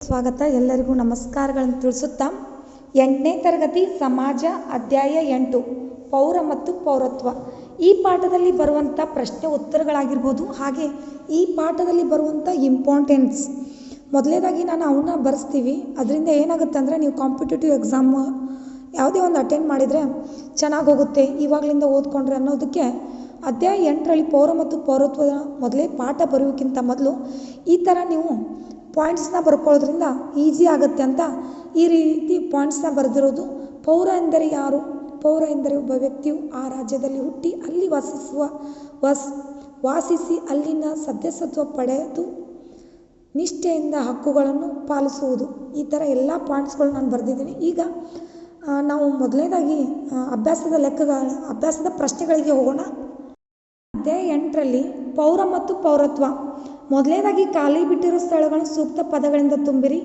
ಸ್ವಾಗತ. ಎಲ್ಲರಿಗೂ ನಮಸ್ಕಾರಗಳನ್ನು ತಿಳಿಸುತ್ತಾ, ಎಂಟನೇ ತರಗತಿ ಸಮಾಜ ಅಧ್ಯಾಯ ಎಂಟು, ಪೌರ ಮತ್ತು ಪೌರತ್ವ. ಈ ಪಾಠದಲ್ಲಿ ಬರುವಂಥ ಪ್ರಶ್ನೆ ಉತ್ತರಗಳಾಗಿರ್ಬೋದು, ಹಾಗೆ ಈ ಪಾಠದಲ್ಲಿ ಬರುವಂಥ ಇಂಪಾರ್ಟೆನ್ಸ್ ಮೊದಲನೇದಾಗಿ ನಾನು ಅವನ್ನ ಬರೆಸ್ತೀವಿ. ಅದರಿಂದ ಏನಾಗುತ್ತೆ ಅಂದರೆ, ನೀವು ಕಾಂಪಿಟೇಟಿವ್ ಎಕ್ಸಾಮ್ ಯಾವುದೇ ಒಂದು ಅಟೆಂಡ್ ಮಾಡಿದರೆ ಚೆನ್ನಾಗಿ ಹೋಗುತ್ತೆ. ಇವಾಗಲಿಂದ ಓದ್ಕೊಂಡ್ರೆ ಅನ್ನೋದಕ್ಕೆ ಅಧ್ಯಾಯ ಎಂಟರಲ್ಲಿ ಪೌರ ಮತ್ತು ಪೌರತ್ವದ ಮೊದಲೇ ಪಾಠ ಬರೆಯೋಕ್ಕಿಂತ ಮೊದಲು ಈ ಥರ ನೀವು ಪಾಯಿಂಟ್ಸ್ನ ಬರ್ಕೊಳ್ಳೋದ್ರಿಂದ ಈಸಿ ಆಗುತ್ತೆ ಅಂತ ಈ ರೀತಿ ಪಾಯಿಂಟ್ಸ್ನ ಬರೆದಿರೋದು ಪೌರ ಎಂದರೆ ಯಾರು? ಪೌರ ಎಂದರೆ ಒಬ್ಬ ವ್ಯಕ್ತಿಯು ಆ ರಾಜ್ಯದಲ್ಲಿ ಹುಟ್ಟಿ ಅಲ್ಲಿ ವಾಸಿಸುವ, ವಾಸ್, ವಾಸಿಸಿ ಅಲ್ಲಿನ ಸದಸ್ಯತ್ವ ಪಡೆದು ನಿಷ್ಠೆಯಿಂದ ಹಕ್ಕುಗಳನ್ನು ಪಾಲಿಸುವುದು. ಈ ಥರ ಎಲ್ಲ ಪಾಯಿಂಟ್ಸ್ಗಳು ನಾನು ಬರೆದಿದ್ದೀನಿ. ಈಗ ನಾವು ಮೊದಲನೇದಾಗಿ ಅಭ್ಯಾಸದ ಲೆಕ್ಕಗಳ ಅಭ್ಯಾಸದ ಪ್ರಶ್ನೆಗಳಿಗೆ ಹೋಗೋಣ. ಅಧ್ಯಾಯ ಎಂಟರಲ್ಲಿ ಪೌರ ಮತ್ತು ಪೌರತ್ವ. ಮೊದಲನೇದಾಗಿ ಖಾಲಿ ಬಿಟ್ಟಿರೋ ಸ್ಥಳಗಳನ್ನು ಸೂಕ್ತ ಪದಗಳಿಂದ ತುಂಬಿರಿ.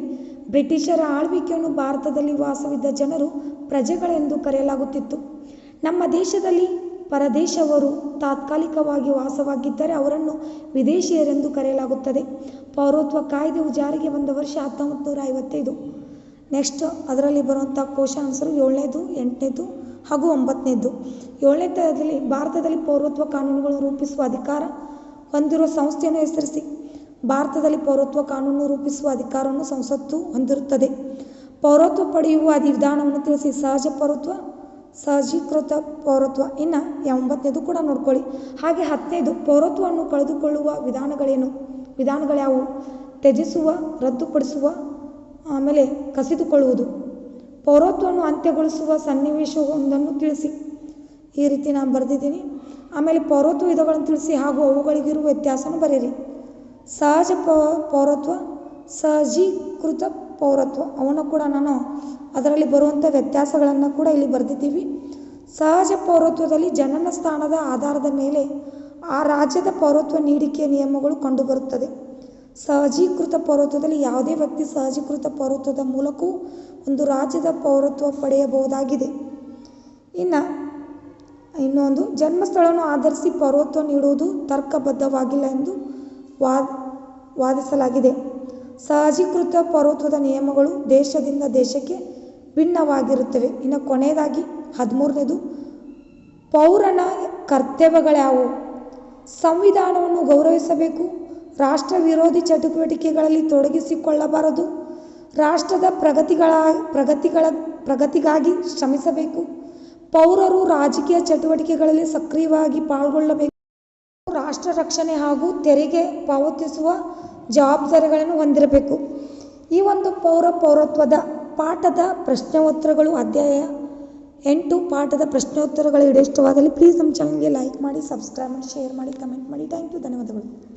ಬ್ರಿಟಿಷರ ಆಳ್ವಿಕೆಯನ್ನು ಭಾರತದಲ್ಲಿ ವಾಸವಿದ್ದ ಜನರು ಪ್ರಜೆಗಳೆಂದು ಕರೆಯಲಾಗುತ್ತಿತ್ತು. ನಮ್ಮ ದೇಶದಲ್ಲಿ ಪರದೇಶವರು ತಾತ್ಕಾಲಿಕವಾಗಿ ವಾಸವಾಗಿದ್ದರೆ ಅವರನ್ನು ವಿದೇಶಿಯರೆಂದು ಕರೆಯಲಾಗುತ್ತದೆ. ಪೌರತ್ವ ಕಾಯ್ದೆಯು ಜಾರಿಗೆ ಬಂದ ವರ್ಷ ಹತ್ತೊಂಬತ್ತು ನೂರ ಐವತ್ತೈದು ನೆಕ್ಸ್ಟ್ ಅದರಲ್ಲಿ ಬರುವಂಥ ಕೋಶ ಆನ್ಸರು ಏಳನೇದು, ಎಂಟನೇದು ಹಾಗೂ ಒಂಬತ್ತನೇದು. ಏಳನೇ ತರದಲ್ಲಿ ಭಾರತದಲ್ಲಿ ಪೌರತ್ವ ಕಾನೂನುಗಳು ರೂಪಿಸುವ ಅಧಿಕಾರ ಹೊಂದಿರುವ ಸಂಸ್ಥೆಯನ್ನು ಹೆಸರಿಸಿ. ಭಾರತದಲ್ಲಿ ಪೌರತ್ವ ಕಾನೂನು ರೂಪಿಸುವ ಅಧಿಕಾರವನ್ನು ಸಂಸತ್ತು ಹೊಂದಿರುತ್ತದೆ. ಪೌರತ್ವ ಪಡೆಯುವ ಅಧಿ ವಿಧಾನವನ್ನು ತಿಳಿಸಿ ಸಹಜ ಪೌರತ್ವ, ಸಹಜೀಕೃತ ಪೌರತ್ವ. ಇನ್ನು ಒಂಬತ್ತನೇದು ಕೂಡ ನೋಡ್ಕೊಳ್ಳಿ. ಹಾಗೆ ಹತ್ತನೇದು ಪೌರತ್ವವನ್ನು ಕಳೆದುಕೊಳ್ಳುವ ವಿಧಾನಗಳೇನು? ವಿಧಾನಗಳ್ಯಾವು ತ್ಯಜಿಸುವ, ರದ್ದುಪಡಿಸುವ, ಆಮೇಲೆ ಕಸಿದುಕೊಳ್ಳುವುದು. ಪೌರತ್ವವನ್ನು ಅಂತ್ಯಗೊಳಿಸುವ ಸನ್ನಿವೇಶವೊಂದನ್ನು ತಿಳಿಸಿ. ಈ ರೀತಿ ನಾನು ಬರೆದಿದ್ದೀನಿ. ಆಮೇಲೆ ಪೌರತ್ವ ವಿಧಗಳನ್ನು ತಿಳಿಸಿ ಹಾಗೂ ಅವುಗಳಿಗಿರುವ ವ್ಯತ್ಯಾಸವನ್ನು ಬರೆಯಿರಿ. ಸಹಜ ಪೌರತ್ವ, ಸಹಜೀಕೃತ ಪೌರತ್ವ. ಅವನ್ನು ಕೂಡ ನಾನು ಅದರಲ್ಲಿ ಬರುವಂಥ ವ್ಯತ್ಯಾಸಗಳನ್ನು ಕೂಡ ಇಲ್ಲಿ ಬರೆದಿದ್ದೀವಿ. ಸಹಜ ಪೌರತ್ವದಲ್ಲಿ ಜನನ ಸ್ಥಾನದ ಆಧಾರದ ಮೇಲೆ ಆ ರಾಜ್ಯದ ಪೌರತ್ವ ನೀಡಿಕೆಯ ನಿಯಮಗಳು ಕಂಡುಬರುತ್ತದೆ. ಸಹಜೀಕೃತ ಪೌರತ್ವದಲ್ಲಿ ಯಾವುದೇ ವ್ಯಕ್ತಿ ಸಹಜೀಕೃತ ಪೌರತ್ವದ ಮೂಲಕವೂ ಒಂದು ರಾಜ್ಯದ ಪೌರತ್ವ ಪಡೆಯಬಹುದಾಗಿದೆ. ಇನ್ನು, ಇನ್ನೊಂದು, ಜನ್ಮಸ್ಥಳವನ್ನು ಆಧರಿಸಿ ಪೌರತ್ವ ನೀಡುವುದು ತರ್ಕಬದ್ಧವಾಗಿಲ್ಲ ಎಂದು ವಾದ ವಾದಿಸಲಾಗಿದೆ. ಸಹಜೀಕೃತ ಪೌರತ್ವದ ನಿಯಮಗಳು ದೇಶದಿಂದ ದೇಶಕ್ಕೆ ಭಿನ್ನವಾಗಿರುತ್ತವೆ. ಇನ್ನು ಕೊನೆಯದಾಗಿ, ಹದಿಮೂರನೇದು, ಪೌರನ ಕರ್ತವ್ಯಗಳ್ಯಾವು ಸಂವಿಧಾನವನ್ನು ಗೌರವಿಸಬೇಕು, ರಾಷ್ಟ್ರ ವಿರೋಧಿ ಚಟುವಟಿಕೆಗಳಲ್ಲಿ ತೊಡಗಿಸಿಕೊಳ್ಳಬಾರದು, ರಾಷ್ಟ್ರದ ಪ್ರಗತಿಗಳ ಪ್ರಗತಿಗಳ, ಪ್ರಗತಿಗಾಗಿ ಶ್ರಮಿಸಬೇಕು, ಪೌರರು ರಾಜಕೀಯ ಚಟುವಟಿಕೆಗಳಲ್ಲಿ ಸಕ್ರಿಯವಾಗಿ ಪಾಲ್ಗೊಳ್ಳಬೇಕು. ರಾಷ್ಟ್ರ ರಕ್ಷಣೆ ಹಾಗೂ ತೆರಿಗೆ ಪಾವತಿಸುವ ಜವಾಬ್ದಾರಿಗಳನ್ನು ಹೊಂದಿರಬೇಕು. ಈ ಒಂದು ಪೌರ ಪೌರತ್ವದ ಪಾಠದ ಪ್ರಶ್ನೋತ್ತರಗಳು ಅಧ್ಯಾಯ ಎಂಟು ಪಾಠದ ಪ್ರಶ್ನೋತ್ತರಗಳು ಇಷ್ಟವಾದಲ್ಲಿ ಪ್ಲೀಸ್ ನಮ್ಮ ಚಾನಲ್ಗೆ ಲೈಕ್ ಮಾಡಿ ಸಬ್ಸ್ಕ್ರೈಬ್ ಮಾಡಿ ಶೇರ್ ಮಾಡಿ ಕಮೆಂಟ್ ಮಾಡಿ. ಥ್ಯಾಂಕ್ ಯು ಧನ್ಯವಾದಗಳು.